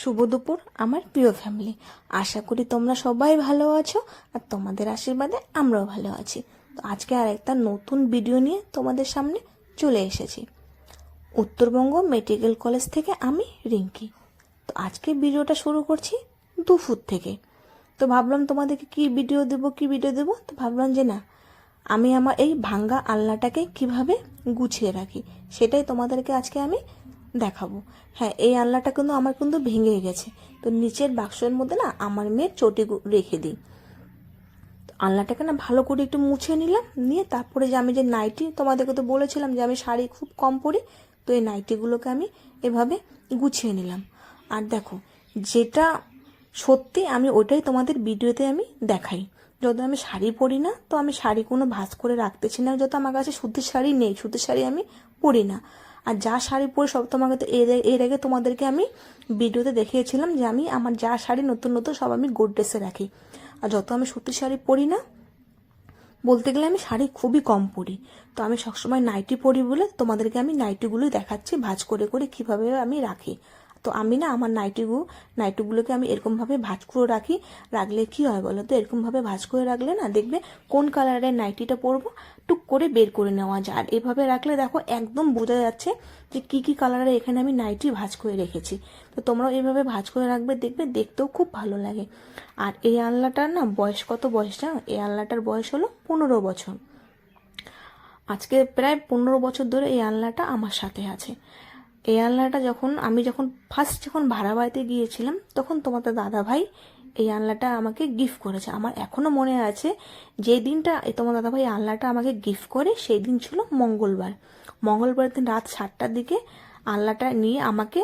শুভ দুপুর, আমার প্রিয় ফ্যামিলি আশা করি তোমরা সবাই ভালো আছো আর তোমাদের আশীর্বাদে আমরাও ভালো আছি। তো আজকে আর একটা নতুন ভিডিও নিয়ে তোমাদের সামনে চলে এসেছি। উত্তরবঙ্গ মেডিকেল কলেজ থেকে আমি রিঙ্কি। তো আজকে ভিডিওটা শুরু করছি দুপুর থেকে। তো ভাবলাম তোমাদেরকে কি ভিডিও দেবো, কি ভিডিও দেবো? তো ভাবলাম যে না, আমি আমার এই ভাঙ্গা আলনাটাকে কীভাবে গুছিয়ে রাখি, সেটাই তোমাদেরকে আজকে আমি দেখাবো। হ্যাঁ এই আলনাটা কিন্তু আমার কিন্তু ভেঙে গেছে। তো নিচের বাক্সের মধ্যে না আমার মেয়ের চটি রেখে দিই। আলনাটাকে না ভালো করে একটু মুছে নিলাম, নিয়ে তারপরে যে আমি যে নাইটি তোমাদেরকে তো বলেছিলাম যে আমি শাড়ি খুব কম পরি, তো এই নাইটিগুলোকে আমি এভাবে গুছিয়ে নিলাম। আর দেখো, যেটা সত্যি আমি ওটাই তোমাদের ভিডিওতে আমি দেখাই। যত আমি শাড়ি পরি না, তো আমি শাড়ি কোনো ভাঁজ করে রাখতেছি না, যত আমার কাছে সুতির শাড়ি নেই, সুতির শাড়ি আমি পরি না। আর যা শাড়ি পরে সব তোমাকে তো এর আগে তোমাদেরকে আমি ভিডিওতে দেখিয়েছিলাম যে আমি আমার যা শাড়ি নতুন নতুন সব আমি গোড ড্রেসে রাখি। আর যত আমি সুতির শাড়ি পরি না, বলতে গেলে আমি শাড়ি খুবই কম পরি। তো আমি সবসময় নাইটি পরি বলে তোমাদেরকে আমি নাইটিগুলোই দেখাচ্ছি, ভাজ করে করে কীভাবে আমি রাখি। তো আমি না আমার নাইটিগুলো নাইটিগুলোকে আমি এরকমভাবে ভাঁজ করে রাখি। রাখলে কি হয় বলো তো? এরকমভাবে ভাঁজ করে রাখলে না দেখবে কোন কালারের নাইটিটা পরবো? টুক করে বের করে নেওয়া যায়। আর এভাবে রাখলে দেখো একদম বোঝা যাচ্ছে যে কি কি কালারের এখানে আমি নাইটি ভাঁজ করে রেখেছি। তো তোমরাও এভাবে ভাঁজ করে রাখবে, দেখবে দেখতেও খুব ভালো লাগে। আর এই আলনাটার না বয়স কত বয়স জানো? এই আলনাটার বয়স হলো পনেরো বছর। আজকে প্রায় পনেরো বছর ধরে এই আলনাটা আমার সাথে আছে। এই আলনাটা যখন, আমি যখন ফার্স্ট যখন ভাড়া বাড়িতে গিয়েছিলাম, তখন তোমাদের দাদা ভাই এই আলনাটা আমাকে গিফট করেছে। আমার এখনও মনে আছে যে দিনটা তোমার দাদা ভাই আলনাটা আমাকে গিফট করে, সেই দিন ছিল মঙ্গলবার। মঙ্গলবার দিন রাত সাতটার দিকে আলনাটা নিয়ে আমাকে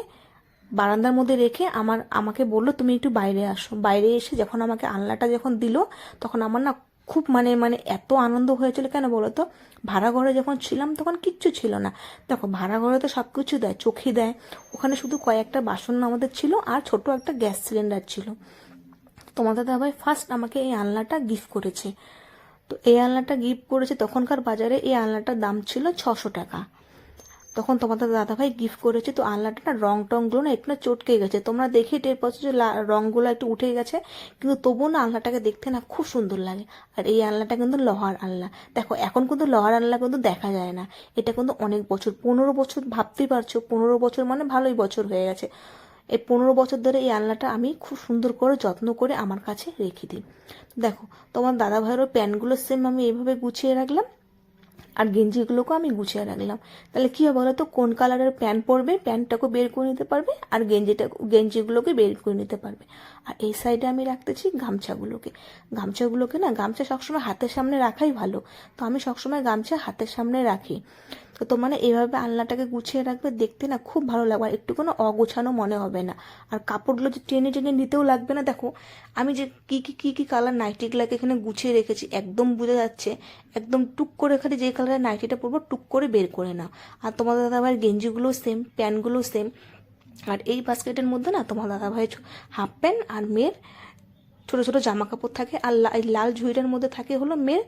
বারান্দার মধ্যে রেখে আমার, আমাকে বলল, তুমি একটু বাইরে আসো। বাইরে এসে যখন আমাকে আলনাটা যখন দিল, তখন আমার না খুব মানে মানে এত আনন্দ হয়েছিল কেন বলো তো? ভাড়া ঘরে যখন ছিলাম তখন কিচ্ছু ছিল না। দেখো ভাড়া ঘরে তো সব কিছু দেয়, চোখে দেয়। ওখানে শুধু কয়েকটা বাসন আমাদের ছিল আর ছোট একটা গ্যাস সিলিন্ডার ছিল। তোমাদের দাদাভাই ফার্স্ট আমাকে এই আলনাটা গিফট করেছে। তো এই আলনাটা গিফট করেছে তখনকার বাজারে এই আলনাটার দাম ছিল ছশো টাকা। তখন তোমাদের দাদাভাই গিফট করেছে, তো আলনাটা না রং টংগুলো না একটু চটকে গেছে। তোমরা দেখে টের পাচ্ছ যে লা- রংগুলো একটু উঠে গেছে, কিন্তু তবুও না আলনাটাকে দেখতে না খুব সুন্দর লাগে। আর এই আলনাটা কিন্তু লোহার আলনা। দেখো, এখন কিন্তু লোহার আলনা কিন্তু দেখা যায় না। এটা কিন্তু অনেক বছর, পনেরো বছর ভাবতেই পারছ, পনেরো বছর মানে ভালোই বছর হয়ে গেছে। এই পনেরো বছর ধরে এই আলনাটা আমি খুব সুন্দর করে, যত্ন করে আমার কাছে রেখে দিই। দেখো, তোমার দাদা ভাইয়েরও প্যান্টগুলো সেম আমি এইভাবে গুছিয়ে রাখলাম। আর গেঞ্জিগুলোকেও আমি গুছিয়ে রাখলাম। তাহলে কী হবে তো কোন কালারের প্যান্ট পরবে, প্যান্টটাকেও বের করে নিতে পারবে আর গেঞ্জিটা গেঞ্জিগুলোকে বের করে নিতে পারবে। আর এই সাইডে আমি রাখতেছি গামছাগুলোকে। গামছাগুলোকে না, গামছা সবসময় হাতের সামনে রাখাই ভালো। তো আমি সবসময় গামছা হাতের সামনে রাখি। তো তোমরা মানে এইভাবে আলনাটাকে গুছিয়ে রাখবে, দেখতে না খুব ভালো লাগবে। আর একটু কোনো অগোছানো মনে হবে না। আর কাপড়গুলো যে টেনে টেনে নিতেও লাগবে না, দেখো, আমি যে কী কী কী কী কালার নাইটিগুলোকে এখানে গুছিয়ে রেখেছি, একদম বোঝা যাচ্ছে, একদম টুক করে এখানে যে কালারের নাইটিটা পরবো, টুক করে বের করে নাও। আর তোমাদের দাদাভাইয়ের গেঞ্জিগুলো সেম প্যান্টগুলো সেম আর এই বাস্কেটের মধ্যে না তোমার দাদাভাই হাফ প্যান্ট আর মেয়ের ছোটো ছোটো জামা কাপড় থাকে। আর লাল ঝুড়িটার মধ্যে থাকে হলো মেয়ের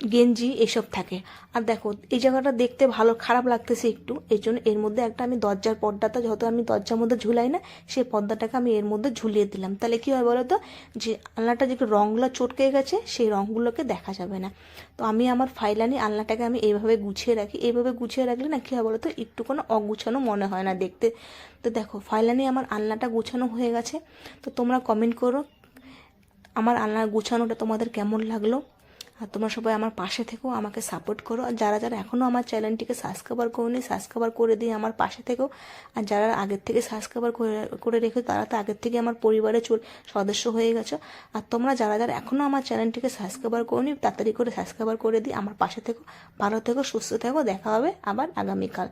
গেঞ্জি এসব থাকে। আর দেখো, এই জায়গাটা দেখতে ভালো, খারাপ লাগতেছে একটু। এই জন্য এর মধ্যে একটা আমি দরজার পর্দাটা যত আমি দরজার মধ্যে ঝুলাই না, সেই পর্দাটাকে আমি এর মধ্যে ঝুলিয়ে দিলাম। তাহলে কী হয় বলো তো যে আলনাটা যে রঙগুলো চটকে গেছে, সেই রঙগুলোকে দেখা যাবে না। তো আমি আমার ফাইলানি আলনাটাকে আমি এইভাবে গুছিয়ে রাখি। এইভাবে গুছিয়ে রাখলে না কী হয় বলো তো একটু কোনো অগুছানো মনে হয় না দেখতে। তো দেখো ফাইলানি আমার আলনাটা গুছানো হয়ে গেছে। তো তোমরা কমেন্ট করো, আমার আলনা গুছানোটা তোমাদের কেমন লাগল? আর তোমরা সবাই আমার পাশে থেকেও আমাকে সাপোর্ট করো। আর যারা যারা এখনও আমার চ্যানেলটিকে সাবস্ক্রাইবার করেনি সাবস্ক্রাইবার করে দিয়ে আমার পাশে থেকেও আর যারা আগের থেকে সাবস্ক্রাইবার করে করে রেখে তারা তো আগের থেকে আমার পরিবারে চল, সদস্য হয়ে গেছো। আর তোমরা যারা যারা এখনও আমার চ্যানেলটিকে সাবস্ক্রাইবার করনি, তাড়াতাড়ি করে সাবস্ক্রাইবার করে দিই আমার পাশে থেকো। ভালো থেকো, সুস্থ থেকো। দেখা হবে আবার আগামীকাল।